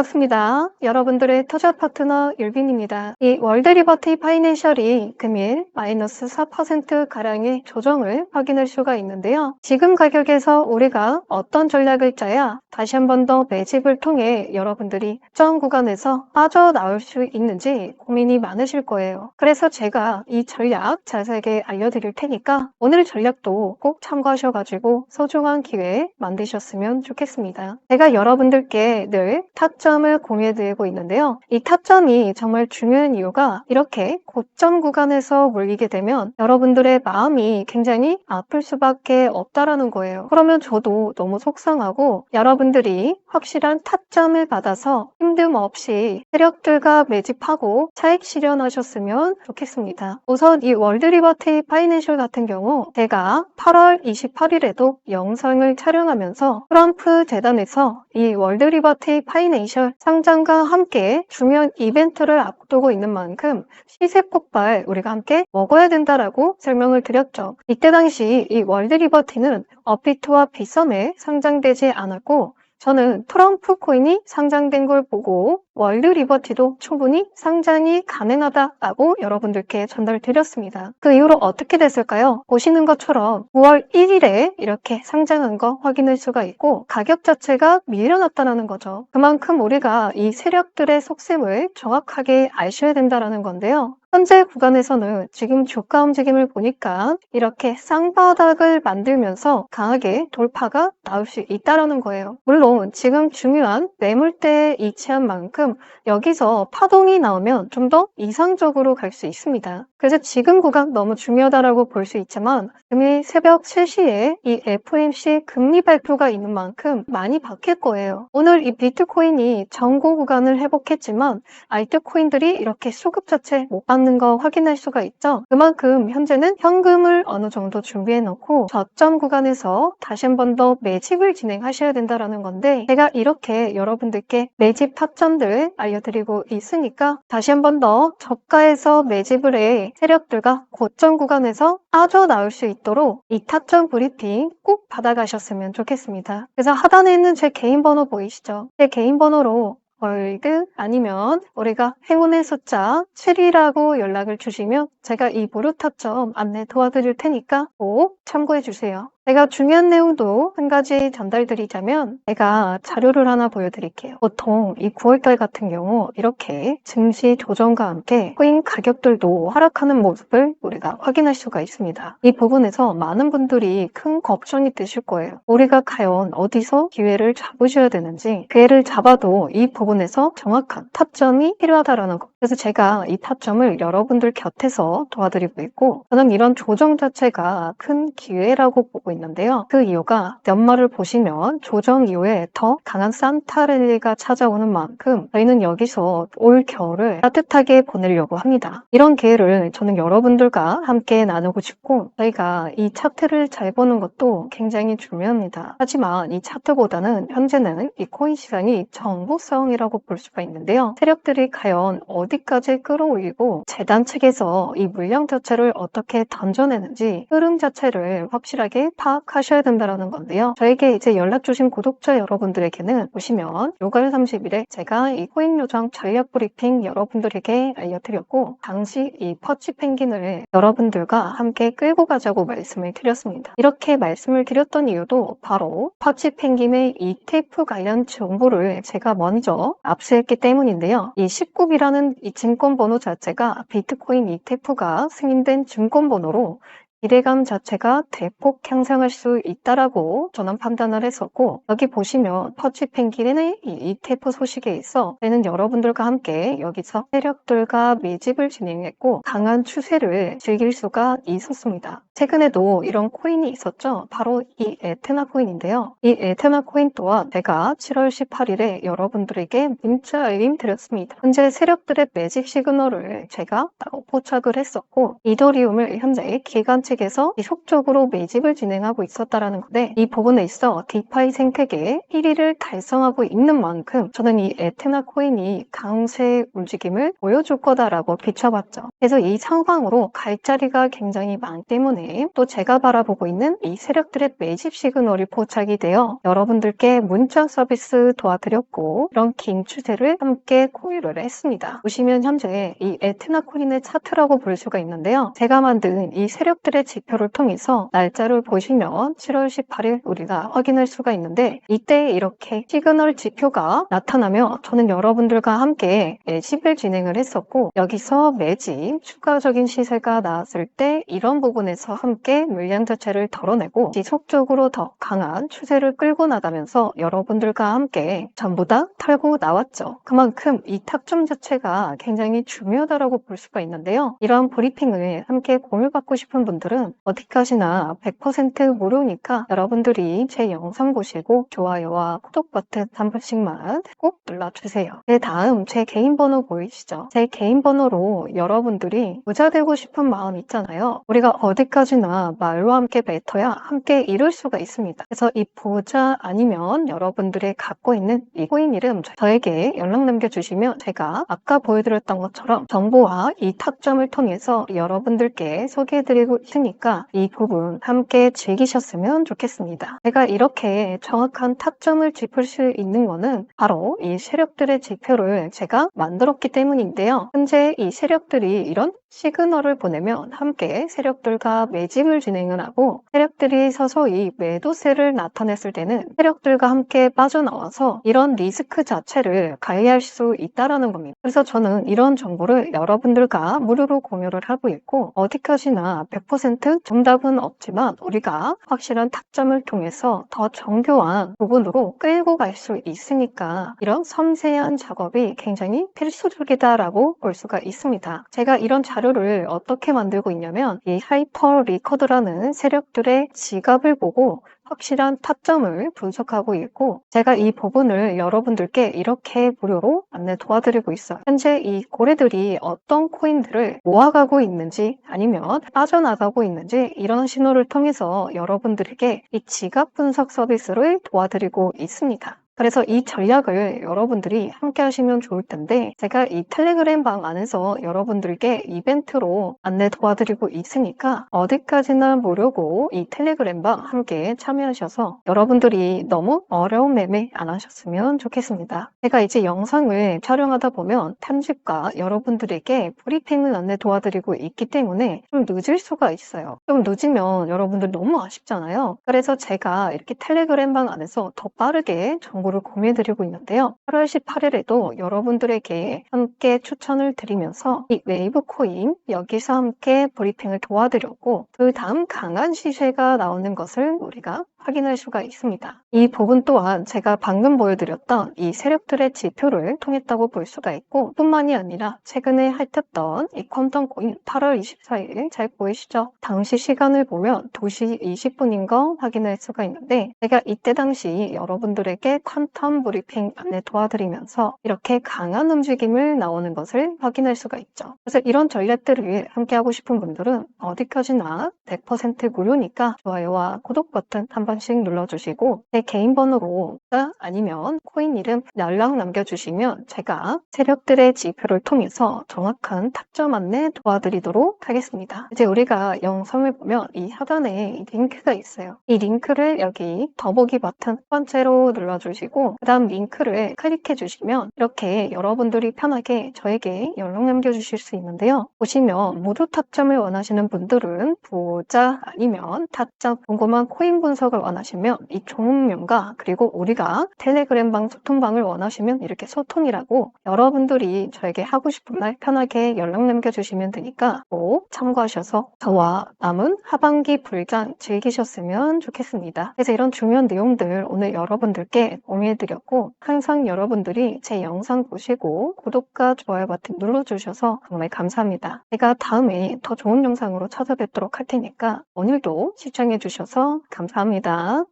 반갑습니다. 여러분들의 투자 파트너 율빈입니다. 이 월드 리버티 파이낸셜이 금일 마이너스 4%가량의 조정을 확인할 수가 있는데요. 지금 가격에서 우리가 어떤 전략을 짜야 다시 한 번 더 매집을 통해 여러분들이 특정 구간에서 빠져나올 수 있는지 고민이 많으실 거예요. 그래서 제가 이 전략 자세하게 알려드릴 테니까 오늘 전략도 꼭 참고하셔가지고 소중한 기회 만드셨으면 좋겠습니다. 제가 여러분들께 늘 타점 을 공유해드리고 있는데요. 이 타점이 정말 중요한 이유가 이렇게 고점 구간에서 몰리게 되면 여러분들의 마음이 굉장히 아플 수밖에 없다라는 거예요. 그러면 저도 너무 속상하고 여러분들이 확실한 타점을 받아서 힘듦 없이 세력들과 매집하고 차익 실현하셨으면 좋겠습니다. 우선 이 월드 리버티 파이낸셜 같은 경우 제가 8월 28일에도 영상을 촬영하면서 트럼프 재단에서 이 월드 리버티 파이낸셜 상장과 함께 중요한 이벤트를 앞두고 있는 만큼 시세 폭발 우리가 함께 먹어야 된다라고 설명을 드렸죠. 이때 당시 이 월드 리버티는 업비트와 비썸에 상장되지 않았고 저는 트럼프 코인이 상장된 걸 보고 월드 리버티도 충분히 상장이 가능하다라고 여러분들께 전달드렸습니다. 그 이후로 어떻게 됐을까요? 보시는 것처럼 9월 1일에 이렇게 상장한 거 확인할 수가 있고 가격 자체가 밀려났다는 거죠. 그만큼 우리가 이 세력들의 속셈을 정확하게 아셔야 된다는 건데요. 현재 구간에서는 지금 주가 움직임을 보니까 이렇게 쌍바닥을 만들면서 강하게 돌파가 나올 수 있다는 거예요. 물론 지금 중요한 매물대에 위치한 만큼 여기서 파동이 나오면 좀 더 이상적으로 갈 수 있습니다. 그래서 지금 구간 너무 중요하다고 볼 수 있지만 금일 새벽 7시에 이 FOMC 금리 발표가 있는 만큼 많이 바뀔 거예요. 오늘 이 비트코인이 전고 구간을 회복했지만 알트코인들이 이렇게 수급 자체 못 받는 거 확인할 수가 있죠. 그만큼 현재는 현금을 어느 정도 준비해 놓고 저점 구간에서 다시 한 번 더 매집을 진행하셔야 된다는 건데 제가 이렇게 여러분들께 매집 타점들 알려드리고 있으니까 다시 한 번 더 저가에서 매집을 해 세력들과 고점 구간에서 빠져 나올 수 있도록 이 타점 브리핑 꼭 받아가셨으면 좋겠습니다. 그래서 하단에 있는 제 개인 번호 보이시죠? 제 개인 번호로 월드 아니면 우리가 행운의 숫자 7이라고 연락을 주시면 제가 이 무료 타점 안내 도와드릴 테니까 꼭 참고해 주세요. 제가 중요한 내용도 한 가지 전달드리자면 제가 자료를 하나 보여드릴게요. 보통 이 9월달 같은 경우 이렇게 증시 조정과 함께 코인 가격들도 하락하는 모습을 우리가 확인할 수가 있습니다. 이 부분에서 많은 분들이 큰 걱정이 드실 거예요. 우리가 과연 어디서 기회를 잡으셔야 되는지 기회를 잡아도 이 부분에서 정확한 타점이 필요하다라는 것. 그래서 제가 이 타점을 여러분들 곁에서 도와드리고 있고 저는 이런 조정 자체가 큰 기회라고 보고 있 는데요. 그 이유가 연말을 보시면 조정 이후에 더 강한 산타랠리가 찾아오는 만큼 저희는 여기서 올 겨울을 따뜻하게 보내려고 합니다. 이런 기회를 저는 여러분들과 함께 나누고 싶고 저희가 이 차트를 잘 보는 것도 굉장히 중요합니다. 하지만 이 차트보다는 현재는 이 코인 시장이 정보성이라고 볼 수가 있는데요. 세력들이 과연 어디까지 끌어올리고 재단 측에서 이 물량 자체를 어떻게 던져내는지 흐름 자체를 확실하게 파악하셔야 된다는 건데요. 저에게 이제 연락 주신 구독자 여러분들에게는 보시면 6월 30일에 제가 이 코인 요정 전략 브리핑 여러분들에게 알려드렸고 당시 이 퍼치 펭귄을 여러분들과 함께 끌고 가자고 말씀을 드렸습니다. 이렇게 말씀을 드렸던 이유도 바로 퍼치 펭귄의 ETF 관련 정보를 제가 먼저 압수했기 때문인데요. 이 19비라는 이 증권번호 자체가 비트코인 ETF가 승인된 증권번호로 기대감 자체가 대폭 향상할 수 있다라고 저는 판단을 했었고 여기 보시면 퍼치 펭귄의 이 ETF 소식에 있어 저는 여러분들과 함께 여기서 세력들과 매집을 진행했고 강한 추세를 즐길 수가 있었습니다. 최근에도 이런 코인이 있었죠. 바로 이 에테나 코인인데요. 이 에테나 코인 또한 제가 7월 18일에 여러분들에게 문자 알림 드렸습니다. 현재 세력들의 매집 시그널을 제가 따로 포착을 했었고 이더리움을 현재 기간 측에서 지속적으로 매집을 진행하고 있었다라는 건데 이 부분에 있어 디파이 생태계 1위를 달성하고 있는 만큼 저는 이 에테나 코인이 강세 움직임을 보여줄 거다라고 비춰봤죠. 그래서 이 상황으로 갈 자리가 굉장히 많기 때문에 또 제가 바라보고 있는 이 세력들의 매집 시그널이 포착이 되어 여러분들께 문자 서비스 도와드렸고 이런 긴 추세를 함께 공유를 했습니다. 보시면 현재 이 에테나 코인의 차트라고 볼 수가 있는데요. 제가 만든 이 세력들의 지표를 통해서 날짜를 보시면 7월 18일 우리가 확인할 수가 있는데 이때 이렇게 시그널 지표가 나타나며 저는 여러분들과 함께 매집을 진행을 했었고 여기서 매집 추가적인 시세가 나왔을 때 이런 부분에서 함께 물량 자체를 덜어내고 지속적으로 더 강한 추세를 끌고 나가면서 여러분들과 함께 전부 다 털고 나왔죠. 그만큼 이 탁점 자체가 굉장히 중요하다고 볼 수가 있는데요. 이런 브리핑을 함께 공유받고 싶은 분들 은 어디까지나 100% 무료니까 여러분들이 제 영상 보시고 좋아요와 구독 버튼 한 번씩만 꼭 눌러주세요. 그 다음 제 개인 번호 보이시죠? 제 개인 번호로 여러분들이 부자 되고 싶은 마음 있잖아요. 우리가 어디까지나 말로 함께 뱉어야 함께 이룰 수가 있습니다. 그래서 이 부자 아니면 여러분들의 갖고 있는 이 코인 이름 저에게 연락 남겨주시면 제가 아까 보여드렸던 것처럼 정보와 이 탁점을 통해서 여러분들께 소개해드리고 있으니까 이 부분 함께 즐기셨으면 좋겠습니다. 제가 이렇게 정확한 탁점을 짚을 수 있는 거는 바로 이 세력들의 지표를 제가 만들었기 때문인데요. 현재 이 세력들이 이런 시그널을 보내면 함께 세력들과 매집을 진행을 하고 세력들이 서서히 매도세를 나타냈을 때는 세력들과 함께 빠져나와서 이런 리스크 자체를 가해할 수 있다라는 겁니다. 그래서 저는 이런 정보를 여러분들과 무료로 공유를 하고 있고 어디까지나 100% 정답은 없지만 우리가 확실한 타점을 통해서 더 정교한 부분으로 끌고 갈 수 있으니까 이런 섬세한 작업이 굉장히 필수적이다라고 볼 수가 있습니다. 제가 이런 자료를 어떻게 만들고 있냐면 이 하이퍼 리커드라는 세력들의 지갑을 보고 확실한 타점을 분석하고 있고 제가 이 부분을 여러분들께 이렇게 무료로 안내 도와드리고 있어요. 현재 이 고래들이 어떤 코인들을 모아가고 있는지 아니면 빠져나가고 있는지 이런 신호를 통해서 여러분들에게 이 지갑 분석 서비스를 도와드리고 있습니다. 그래서 이 전략을 여러분들이 함께 하시면 좋을 텐데 제가 이 텔레그램 방 안에서 여러분들께 이벤트로 안내 도와드리고 있으니까 어디까지나 무료고 이 텔레그램 방 함께 참여하셔서 여러분들이 너무 어려운 매매 안 하셨으면 좋겠습니다. 제가 이제 영상을 촬영하다 보면 편집과 여러분들에게 브리핑을 안내 도와드리고 있기 때문에 좀 늦을 수가 있어요. 좀 늦으면 여러분들 너무 아쉽잖아요. 그래서 제가 이렇게 텔레그램 방 안에서 더 빠르게 정보 정보를 공유해드리고 있는데요. 8월 18일에도 여러분들에게 함께 추천을 드리면서 이 웨이브 코인 여기서 함께 브리핑을 도와드렸고 그 다음 강한 시세가 나오는 것을 우리가 확인할 수가 있습니다. 이 부분 또한 제가 방금 보여드렸던 이 세력들의 지표를 통했다고 볼 수가 있고 뿐만이 아니라 최근에 핥혔던 이 퀀텀 코인 8월 24일 잘 보이시죠? 당시 시간을 보면 2시 20분인 거 확인할 수가 있는데 제가 이때 당시 여러분들에게 퀀텀 브리핑 안내 도와드리면서 이렇게 강한 움직임을 나오는 것을 확인할 수가 있죠. 그래서 이런 전략들을 함께 하고 싶은 분들은 어디까지나 100% 무료니까 좋아요와 구독 버튼 한번 번씩 눌러주시고 제 개인 번호로 아니면 코인 이름 연락 남겨주시면 제가 세력들의 지표를 통해서 정확한 타점 안내 도와드리도록 하겠습니다. 이제 우리가 영상을 보면 이 하단에 링크가 있어요. 이 링크를 여기 더보기 버튼 첫 번째로 눌러주시고 그 다음 링크를 클릭해 주시면 이렇게 여러분들이 편하게 저에게 연락 남겨주실 수 있는데요. 보시면 모두 타점을 원하시는 분들은 부자 아니면 타점 궁금한 코인 분석을 원하시면 이 종목명과 그리고 우리가 텔레그램방 소통방을 원하시면 이렇게 소통이라고 여러분들이 저에게 하고 싶은 말 편하게 연락 남겨주시면 되니까 꼭 참고하셔서 저와 남은 하반기 불장 즐기셨으면 좋겠습니다. 그래서 이런 중요한 내용들 오늘 여러분들께 공유해드렸고 항상 여러분들이 제 영상 보시고 구독과 좋아요 버튼 눌러주셔서 정말 감사합니다. 제가 다음에 더 좋은 영상으로 찾아뵙도록 할 테니까 오늘도 시청해주셔서 감사합니다. だ？